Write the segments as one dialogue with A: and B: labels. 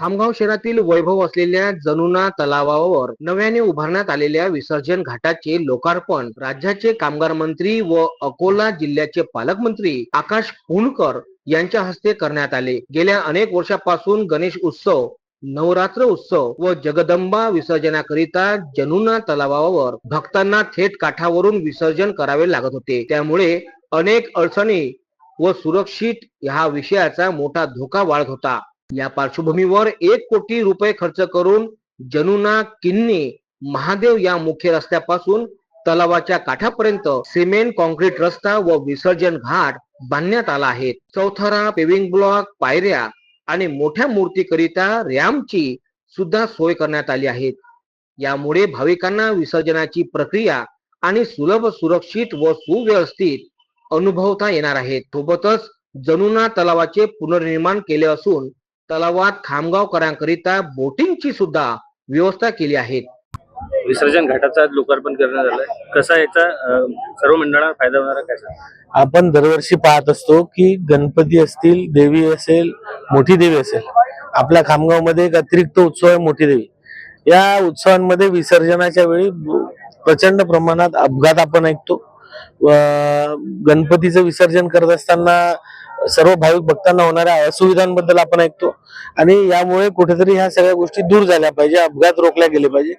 A: खामगाव शहरातील वैभव असलेल्या जनुना तलावावर नव्याने उभारण्यात आलेल्या विसर्जन घाटाचे लोकार्पण राज्याचे कामगार मंत्री व अकोला जिल्ह्याचे पालकमंत्री आकाश पुणकर यांच्या हस्ते करण्यात आले. गेल्या अनेक वर्षापासून गणेश उत्सव नवरात्र उत्सव व जगदंबा विसर्जनाकरिता जनुना तलावावर भक्तांना थेट काठावरून विसर्जन करावे लागत होते. त्यामुळे अनेक अडचणी व सुरक्षित ह्या विषयाचा मोठा धोका वाढत होता. या पार्श्वभूमीवर एक कोटी रुपये खर्च करून जनुना किन्नी महादेव या मुख्य रस्त्यापासून तलावाच्या काठापर्यंत सिमेंट कॉन्क्रीट रस्ता व विसर्जन घाट बांधण्यात आला आहे. चौथरा पेविंग ब्लॉक पायऱ्या आणि मोठ्या मूर्तीकरिता रॅम्पची सुद्धा सोय करण्यात आली आहे. यामुळे भाविकांना विसर्जनाची प्रक्रिया आणि सुलभ सुरक्षित व सुव्यवस्थित अनुभवता येणार आहे. सोबतच जनुना तलावाचे पुनर्निर्माण केले असून तलावात खामगावकरांकरिता बोटिंगची सुद्धा व्यवस्था केली आहे
B: विसर्जन घाटाचं आज लोकार्पण करण्यात आलंय. कसा याचा सर्व मंडळांना फायदा होणार आहे कसा
C: आपण दरवर्षी पाहत असतो की गणपती असतील देवी असेल मोठी देवी असेल आपल्या खामगावमध्ये एक अतिरिक्त उत्सव आहे मोठी देवी. या उत्सवांमध्ये विसर्जनाच्या वेळी प्रचंड प्रमाणात अपघात आपण ऐकतो. गणपतीचं विसर्जन करत असताना सर्व भाविक भक्तांना होणाऱ्या असुविधांबद्दल आपण ऐकतो. आणि यामुळे कुठेतरी ह्या सगळ्या गोष्टी दूर झाल्या पाहिजे अपघात रोखल्या गेले पाहिजे.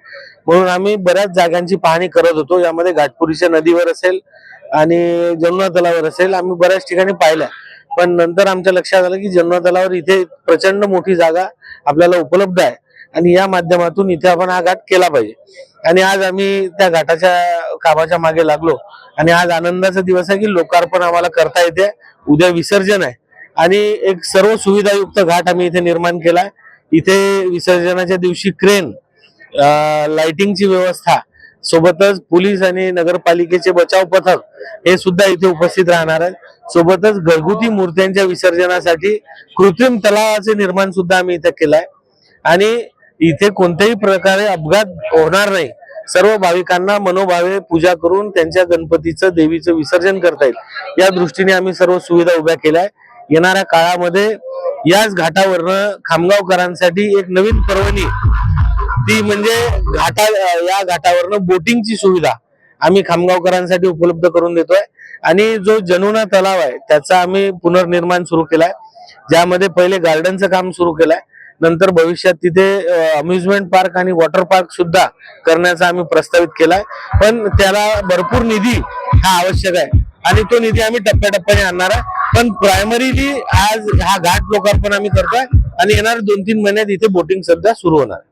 C: म्हणून आम्ही बऱ्याच जागांची पाहणी करत होतो. यामध्ये घाटपुरीच्या नदीवर असेल आणि जमुना तलावर असेल आम्ही बऱ्याच ठिकाणी पाहिल्या. पण नंतर आमच्या लक्षात आलं की जमुना तलावर इथे प्रचंड मोठी जागा आपल्याला उपलब्ध आहे. आणि या माध्यमातून इथे आपण हा घाट केला पाहिजे. आणि आज आम्ही त्या घाटाच्या कामाच्या मागे लागलो. आणि आज आनंदाचा दिवस आहे की लोकार्पण आम्हाला करता येते. उद्या विसर्जन आहे. आणि एक सर्व सुविधायुक्त घाट आम्ही इथे निर्माण केला इथे विसर्जनाच्या दिवशी क्रेन लाइटिंगची व्यवस्था सोबतच पोलीस आणि नगरपालिकेचे बचाव पथक हे सुद्धा इथे उपस्थित राहणार आहे सोबतच घरगुती मूर्त्यांच्या विसर्जनासाठी कृत्रिम तलावाचे निर्माण सुद्धा आम्ही इथे केलाय. आणि इथे कोणत्याही प्रकारे अपघात होणार नाही. सर्व भाविकांना मनोभावे पूजा करून त्यांच्या गणपतीचं देवीचं विसर्जन करता येईल. या दृष्टीने आम्ही सर्व सुविधा उभ्या केल्या येणाऱ्या काळामध्ये याच घाटावरनं खामगावकरांसाठी एक नवीन पर्वणी ती म्हणजे घाटा या घाटावरनं बोटिंगची सुविधा आम्ही खामगावकरांसाठी उपलब्ध करून देतोय. आणि जो जनुना तलाव आहे त्याचा आम्ही पुनर्निर्माण सुरू केलाय. ज्यामध्ये पहिले गार्डनचं काम सुरू केलंय. नंतर भविष्यात तिथे अम्युजमेंट पार्क आणि वॉटर पार्क सुद्धा करण्याचा आम्ही प्रस्तावित केलाय. पण त्याला भरपूर निधी हा आवश्यक आहे. आणि तो निधी आम्ही टप्प्याटप्प्याने आणणार आहे. पण प्रायमरीली आज हा घाट लोकार्पण आम्ही करतोय आणि येणार दोन तीन महिन्यात इथे बोटिंग सध्या सुरू होणार. आहे.